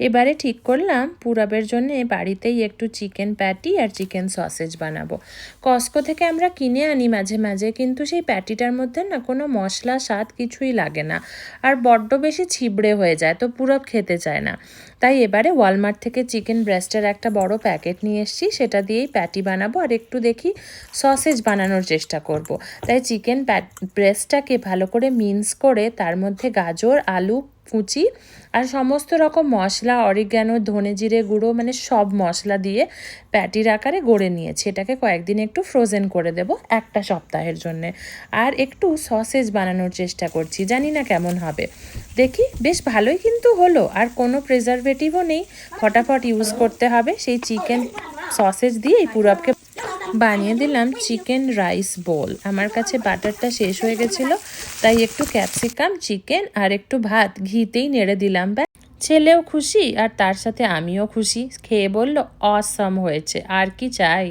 এবারে ঠিক করলাম, পুরবের জন্য বাড়িতেই একটু চিকেন প্যাটি আর চিকেন সসেজ বানাবো। কস্কো থেকে আমরা কিনে আনি মাঝে মাঝে, কিন্তু সেই প্যাটিটার মধ্যে না কোনো মশলা, স্বাদ কিছুই লাগে না। আর বড্ড বেশি ছিবড়ে হয়ে যায়, তো পুরব খেতে চায় না। তাই এবারে ওয়ালমার্ট থেকে চিকেন ব্রেস্টের একটা বড় প্যাকেট নিয়ে এসেছি, সেটা দিয়েই প্যাটি বানাবো আর একটু দেখি সসেজ বানানোর চেষ্টা করব। তাই চিকেন ব্রেস্টটাকে ভালো করে মিন্স করে তার মধ্যে গাজর, আলু কুচি আর সমস্ত রকম মশলা, অরিগ্যানো, ধনে জিরে গুঁড়ো মানে সব মশলা দিয়ে প্যাটির আকারে গড়ে নিয়েছি। এটাকে কয়েকদিন একটু ফ্রোজেন করে দেব একটা সপ্তাহের জন্যে। আর একটু সসেজ বানানোর চেষ্টা করছি, জানি না কেমন হবে। দেখি, বেশ ভালোই কিন্তু হলো, আর কোনো প্রেজারভেটিভও নেই। ফটাফট ইউজ করতে হবে, সেই চিকেন সসেজ দিয়ে এই পুরবকে বানিয়ে দিলাম চিকেন রাইস বোল। আমার কাছে বাটারটা শেষ হয়ে গেছিল, তাই একটু ক্যাপসিকাম, চিকেন আর একটু ভাত ঘিতেই নেড়ে দিলাম। ব্যাস। ছেলেও খুশি আর তার সাথে আমিও খুশি। খেয়ে বলল, অসম হয়েছে, আর কি চাই?